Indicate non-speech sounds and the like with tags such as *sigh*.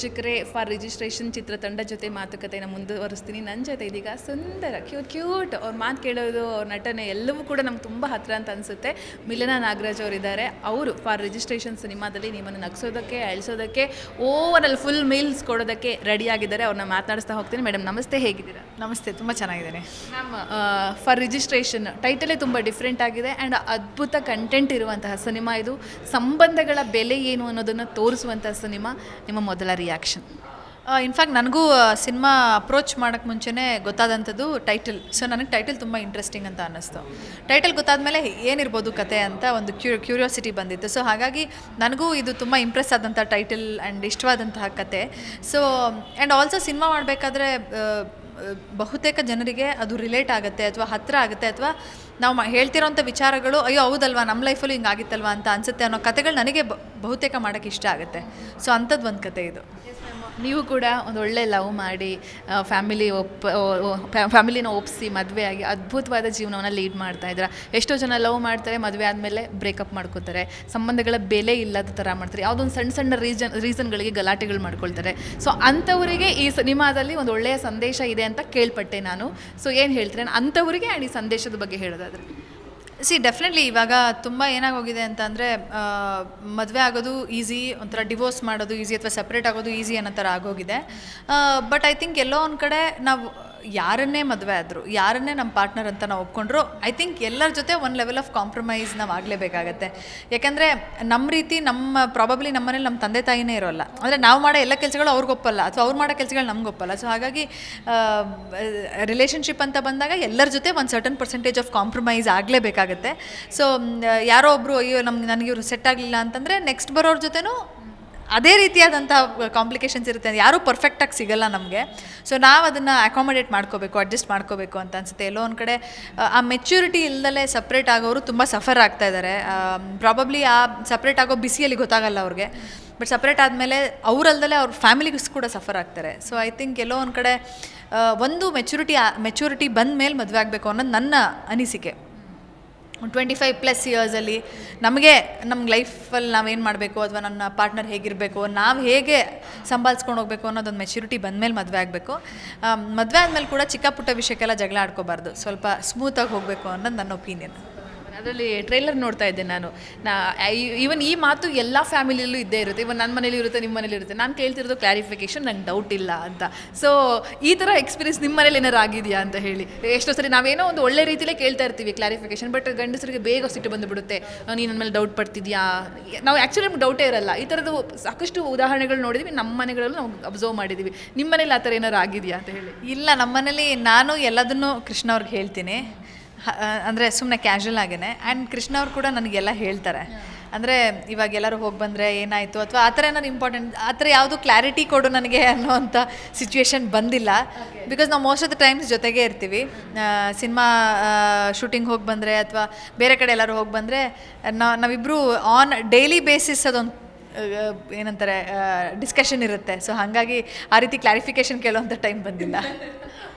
ವೀಕ್ಷಕರೇ for registration ಚಿತ್ರತಂಡ ಜೊತೆ ಮಾತುಕತೆನ ಮುಂದುವರಿಸ್ತೀನಿ. ನನ್ನ ಜೊತೆ ಇದೀಗ ಸುಂದರ ಕ್ಯೂಟ್ ಕ್ಯೂಟ್ ಅವ್ರ ಮಾತು ಕೇಳೋದು ಅವ್ರ ನಟನೆ ಎಲ್ಲವೂ ಕೂಡ ನಮ್ಗೆ ತುಂಬ ಹತ್ತಿರ ಅಂತ ಅನಿಸುತ್ತೆ. ಮಿಲನ ನಾಗರಾಜ್ ಅವರಿದ್ದಾರೆ. ಅವರು ಫಾರ್ ರಿಜಿಸ್ಟ್ರೇಷನ್ ಸಿನಿಮಾದಲ್ಲಿ ನಿಮ್ಮನ್ನು ನಗಿಸೋದಕ್ಕೆ ಅಳಿಸೋದಕ್ಕೆ ಓವರಲ್ಲಿ ಫುಲ್ ಮೀಲ್ಸ್ ಕೊಡೋದಕ್ಕೆ ರೆಡಿಯಾಗಿದ್ದಾರೆ ಅವ್ರನ್ನ ಮಾತನಾಡಿಸ್ತಾ ಹೋಗ್ತೀನಿ. ಮೇಡಮ್ ನಮಸ್ತೆ ಹೇಗಿದ್ದೀರಾ? ನಮಸ್ತೆ ತುಂಬ ಚೆನ್ನಾಗಿದ್ದೇನೆ. ಮ್ಯಾಮ್ ಫಾರ್ ರಿಜಿಸ್ಟ್ರೇಷನ್ ಟೈಟಲೇ ತುಂಬ ಡಿಫ್ರೆಂಟ್ ಆಗಿದೆ ಆ್ಯಂಡ್ ಅದ್ಭುತ ಕಂಟೆಂಟ್ ಇರುವಂತಹ ಸಿನಿಮಾ ಇದು. ಸಂಬಂಧಗಳ ಬೆಲೆ ಏನು ಅನ್ನೋದನ್ನು ತೋರಿಸುವಂತಹ ಸಿನಿಮಾ. ನಿಮ್ಮ ಮೊದಲ ರಿಯಾಕ್ಷನ್ ಇನ್ಫ್ಯಾಕ್ಟ್ ನನಗೂ ಸಿನಿಮಾ ಅಪ್ರೋಚ್ ಮಾಡೋಕ್ಕೆ ಮುಂಚೆನೇ ಗೊತ್ತಾದಂಥದ್ದು ಟೈಟಲ್ ಸೊ ನನಗೆ ಟೈಟಲ್ ತುಂಬ ಇಂಟ್ರೆಸ್ಟಿಂಗ್ ಅಂತ ಅನ್ನಿಸ್ತು. ಟೈಟಲ್ ಗೊತ್ತಾದಮೇಲೆ ಏನಿರ್ಬೋದು ಕತೆ ಅಂತ ಒಂದು ಕ್ಯೂ ಕ್ಯೂರಿಯಾಸಿಟಿ ಬಂದಿತ್ತು. ಸೊ ಹಾಗಾಗಿ ನನಗೂ ಇದು ತುಂಬ ಇಂಪ್ರೆಸ್ ಆದಂಥ ಟೈಟಲ್ ಆ್ಯಂಡ್ ಇಷ್ಟವಾದಂತಹ ಕತೆ. ಸೊ ಆ್ಯಂಡ್ ಆಲ್ಸೋ ಸಿನಿಮಾ ಮಾಡಬೇಕಾದ್ರೆ ಬಹುತೇಕ ಜನರಿಗೆ ಅದು ರಿಲೇಟ್ ಆಗುತ್ತೆ ಅಥವಾ ಹತ್ತಿರ ಆಗುತ್ತೆ ಅಥವಾ ನಾವು ಹೇಳ್ತಿರೋಂಥ ವಿಚಾರಗಳು, ಅಯ್ಯೋ, ಹೌದಲ್ವಾ? ನಮ್ಮ ಲೈಫಲ್ಲೂ ಹಿಂಗಾಗಿತ್ತಲ್ವಾ ಅಂತ ಅನಿಸುತ್ತೆ ಅನ್ನೋ ಕತೆಗಳು ನನಗೆ ಬಹುತೇಕ ಮಾಡೋಕ್ಕೆ ಇಷ್ಟ ಆಗುತ್ತೆ. ಸೊ ಅಂಥದ್ದು ಒಂದು ಕತೆ ಇದು. ನೀವು ಕೂಡ ಒಂದು ಒಳ್ಳೆ ಲವ್ ಮಾಡಿ ಫ್ಯಾಮಿಲಿ ಒಪ್ಪ ಫ್ಯಾಮಿಲಿನ ಒಪ್ಪಿಸಿ ಮದುವೆ ಆಗಿ ಅದ್ಭುತವಾದ ಜೀವನವನ್ನು ಲೀಡ್ ಮಾಡ್ತಾ ಇದ್ದೀರಾ. ಎಷ್ಟೋ ಜನ ಲವ್ ಮಾಡ್ತಾರೆ, ಮದುವೆ ಆದಮೇಲೆ ಬ್ರೇಕಪ್ ಮಾಡ್ಕೋತಾರೆ. ಸಂಬಂಧಗಳ ಬೆಲೆ ಇಲ್ಲದ ಥರ ಮಾಡ್ತಾರೆ. ಯಾವುದೊಂದು ಸಣ್ಣ ಸಣ್ಣ ರೀಸನ್ ರೀಸನ್ಗಳಿಗೆ ಗಲಾಟೆಗಳು ಮಾಡ್ಕೊಳ್ತಾರೆ. ಸೊ ಅಂಥವರಿಗೆ ಈ ಸಿನಿಮಾದಲ್ಲಿ ಒಂದು ಒಳ್ಳೆಯ ಸಂದೇಶ ಇದೆ ಅಂತ ಕೇಳ್ಪಟ್ಟೆ ನಾನು. ಸೊ ಏನು ಹೇಳ್ತೀನಿ ಅಂಥವರಿಗೆ ಆ್ಯಂಡ್ ಈ ಸಂದೇಶದ ಬಗ್ಗೆ ಹೇಳೋದಾದ್ರೆ. ಸಿ ಡೆಫಿನೆಟ್ಲಿ ಇವಾಗ ತುಂಬ ಏನಾಗೋಗಿದೆ ಅಂತ ಅಂದರೆ ಮದುವೆ ಆಗೋದು ಈಸಿ ಒಂಥರ ಡಿವೋರ್ಸ್ ಮಾಡೋದು ಈಸಿ ಅಥವಾ ಸಪ್ರೇಟ್ ಆಗೋದು ಈಸಿ ಅನ್ನೋ ಥರ ಆಗೋಗಿದೆ. ಬಟ್ ಐ ಥಿಂಕ್ ಎಲ್ಲೋ ಒಂದು ಕಡೆ ನಾವು ಯಾರನ್ನೇ ಮದುವೆ ಆದರು, ಯಾರನ್ನೇ ನಮ್ಮ ಪಾರ್ಟ್ನರ್ ಅಂತ ನಾವು ಒಪ್ಕೊಂಡ್ರು ಐ ಥಿಂಕ್ ಎಲ್ಲರ ಜೊತೆ ಒನ್ ಲೆವೆಲ್ ಆಫ್ ಕಾಂಪ್ರಮೈಸ್ ನಾವು ಆಗಲೇಬೇಕಾಗತ್ತೆ. ಯಾಕಂದರೆ ನಮ್ಮ ರೀತಿ ನಮ್ಮ ಪ್ರಾಬಬ್ಲಿ ನಮ್ಮ ಮನೇಲಿ ನಮ್ಮ ತಂದೆ ತಾಯಿನೇ ಇರೋಲ್ಲ. ಅಂದರೆ ನಾವು ಮಾಡೋ ಎಲ್ಲ ಕೆಲಸಗಳು ಅವ್ರಿಗೆ ಒಪ್ಪಲ್ಲ, ಅಥವಾ ಅವ್ರು ಮಾಡೋ ಕೆಲಸಗಳು ನಮ್ಗೆ ಒಪ್ಪಲ್ಲ. ಸೊ ಹಾಗಾಗಿ ರಿಲೇಷನ್ಶಿಪ್ ಅಂತ ಬಂದಾಗ ಎಲ್ಲರ ಜೊತೆ ಒಂದು ಸರ್ಟನ್ ಪರ್ಸೆಂಟೇಜ್ ಆಫ್ ಕಾಂಪ್ರಮೈಸ್ ಆಗಲೇಬೇಕಾಗತ್ತೆ. ಸೊ ಯಾರೋ ಒಬ್ಬರು ಅಯ್ಯೋ ನಮ್ಗೆ, ನನಗೆ ಇವರು ಸೆಟ್ ಆಗಲಿಲ್ಲ ಅಂತಂದರೆ ನೆಕ್ಸ್ಟ್ ಬರೋರ ಜೊತೆನೂ ಅದೇ ರೀತಿಯಾದಂಥ ಕಾಂಪ್ಲಿಕೇಶನ್ಸ್ ಇರುತ್ತೆ ಯಾರೂ ಪರ್ಫೆಕ್ಟಾಗಿ ಸಿಗಲ್ಲ ನಮಗೆ. ಸೊ ನಾವು ಅದನ್ನು ಅಕಾಮಡೇಟ್ ಮಾಡ್ಕೋಬೇಕು ಅಡ್ಜಸ್ಟ್ ಮಾಡ್ಕೋಬೇಕು ಅಂತ ಅನ್ಸುತ್ತೆ. ಎಲ್ಲೋ ಒಂದು ಕಡೆ ಆ, ಮೆಚ್ಯೂರಿಟಿ ಇಲ್ದಲೇ ಸಪ್ರೇಟ್ ಆಗೋರು ತುಂಬ ಸಫರ್ ಆಗ್ತಾ ಇದ್ದಾರೆ ಪ್ರಾಬಬ್ಲಿ ಆ ಸಪ್ರೇಟ್ ಆಗೋ ಬಿಸಿಯಲ್ಲಿ ಗೊತ್ತಾಗಲ್ಲ ಅವ್ರಿಗೆ. ಬಟ್ ಸಪ್ರೇಟ್ ಆದಮೇಲೆ ಅವರಲ್ಲದಲ್ಲೇ ಅವ್ರ ಫ್ಯಾಮಿಲಿಗೂ ಕೂಡ ಸಫರ್ ಆಗ್ತಾರೆ. ಸೊ ಐ ಥಿಂಕ್ ಎಲ್ಲೋ ಒಂದು ಕಡೆ ಒಂದು ಮೆಚುರಿಟಿ ಮೆಚುರಿಟಿ ಬಂದ ಮೇಲೆ ಮದುವೆ ಆಗಬೇಕು ಅನ್ನೋದು ನನ್ನ ಅನಿಸಿಕೆ. ಟ್ವೆಂಟಿ ಫೈವ್ ಪ್ಲಸ್ ಇಯರ್ಸಲ್ಲಿ ನಮಗೆ ನಮ್ಮ ಲೈಫಲ್ಲಿ ನಾವೇನು ಮಾಡಬೇಕು ಅಥವಾ ನನ್ನ ಪಾರ್ಟ್ನರ್ ಹೇಗಿರಬೇಕು, ನಾವು ಹೇಗೆ ಸಂಭಾಳಿಸ್ಕೊಂಡು ಹೋಗಬೇಕು ಅನ್ನೋದೊಂದು ಮೆಚುರಿಟಿ ಬಂದಮೇಲೆ ಮದುವೆ ಆಗಬೇಕು. ಮದುವೆ ಆದಮೇಲೆ ಕೂಡ ಚಿಕ್ಕ ಪುಟ್ಟ ವಿಷಯಕ್ಕೆಲ್ಲ ಜಗಳ ಆಡ್ಕೋಬಾರ್ದು. ಸ್ವಲ್ಪ ಸ್ಮೂತಾಗಿ ಹೋಗಬೇಕು ಅನ್ನೋದು ನನ್ನ ಒಪಿನಿಯನ್ ಅದರಲ್ಲಿ ಟ್ರೈಲರ್ ನೋಡ್ತಾ ಇದ್ದೆ ನಾನು. ನಾ ಈವನ್ ಈ ಮಾತು ಎಲ್ಲ ಫ್ಯಾಮಿಲಿಯಲ್ಲೂ ಇದ್ದೇ ಇರುತ್ತೆ. ಇವನ್ ನನ್ನ ಮನೇಲಿ ಇರುತ್ತೆ ನಿಮ್ಮ ಮನೇಲಿ ಇರುತ್ತೆ. ನಾನು ಕೇಳ್ತಿರೋದು ಕ್ಲಾರಿಫಿಕೇಶನ್ ನಂಗೆ ಡೌಟ್ ಇಲ್ಲ ಅಂತ. ಸೊ ಈ ಥರ ಎಕ್ಸ್ಪೀರಿಯನ್ಸ್ ನಿಮ್ಮ ಮನೇಲಿ ಏನಾರು ಆಗಿದೆಯಾ ಅಂತ ಹೇಳಿ. ಎಷ್ಟೋ ಸರಿ ನಾವೇನೋ ಒಂದು ಒಳ್ಳೆ ರೀತಿಯಲ್ಲೇ ಕೇಳ್ತಾ ಇರ್ತೀವಿ ಕ್ಲಾರಿಫಿಕೇಶನ್ ಬಟ್ ಗಂಡಸರಿಗೆ ಬೇಗ ಸಿಟ್ಟು ಬಂದುಬಿಡುತ್ತೆ. ನೀನು ನನ್ನ ಮೇಲೆ ಡೌಟ್ ಪಡ್ತಿದ್ಯಾ? ನಾವು ಆ್ಯಕ್ಚುಲಿ ನಮ್ಗೆ ಡೌಟೇ ಇರಲ್ಲ. ಈ ಥರದ್ದು ಸಾಕಷ್ಟು ಉದಾಹರಣೆಗಳು ನೋಡಿದ್ವಿ. ನಮ್ಮ ಮನೆಗಳಲ್ಲೂ ನಾವು ಅಬ್ಸರ್ವ್ ಮಾಡಿದ್ದೀವಿ ನಿಮ್ಮ ಮನೇಲಿ ಆ ಥರ ಏನಾರು ಆಗಿದೆಯಾ ಅಂತ ಹೇಳಿ. ಇಲ್ಲ ನಮ್ಮ ಮನೇಲಿ ನಾನು ಎಲ್ಲದನ್ನು ಕೃಷ್ಣ ಅವ್ರಿಗೆ ಹೇಳ್ತೀನಿ. ಅಂದರೆ ಸುಮ್ಮನೆ ಕ್ಯಾಶುವಲ್ ಆಗೇನೆ. ಆ್ಯಂಡ್ ಕೃಷ್ಣ ಅವ್ರು ಕೂಡ ನನಗೆಲ್ಲ ಹೇಳ್ತಾರೆ. ಅಂದರೆ ಇವಾಗ ಎಲ್ಲರೂ ಹೋಗಿ ಬಂದರೆ ಏನಾಯಿತು ಅಥವಾ ಆ ಥರ ಏನಾದ್ರು ಇಂಪಾರ್ಟೆಂಟ್ ಆ ಥರ ಯಾವುದು ಕ್ಲಾರಿಟಿ ಕೊಡು ನನಗೆ ಅನ್ನೋವಂಥ ಸಿಚುವೇಶನ್ ಬಂದಿಲ್ಲ. ಬಿಕಾಸ್ ನಾವು ಮೋಸ್ಟ್ ಆಫ್ ದ ಟೈಮ್ಸ್ ಜೊತೆಗೆ ಇರ್ತೀವಿ. ಸಿನಿಮಾ ಶೂಟಿಂಗ್ ಹೋಗಿ ಬಂದರೆ ಅಥವಾ ಬೇರೆ ಕಡೆ ಎಲ್ಲರೂ ಹೋಗಿ ಬಂದರೆ ನಾವಿಬ್ಬರು ಆನ್ ಡೈಲಿ ಬೇಸಿಸ್ ಅದೊಂದು ಏನಂತಾರೆ ಡಿಸ್ಕಷನ್ ಇರುತ್ತೆ. ಸೊ ಹಾಗಾಗಿ ಆ ರೀತಿ ಕ್ಲಾರಿಫಿಕೇಶನ್ ಕೇಳೋವಂಥ ಟೈಮ್ ಬಂದಿಲ್ಲ. *laughs*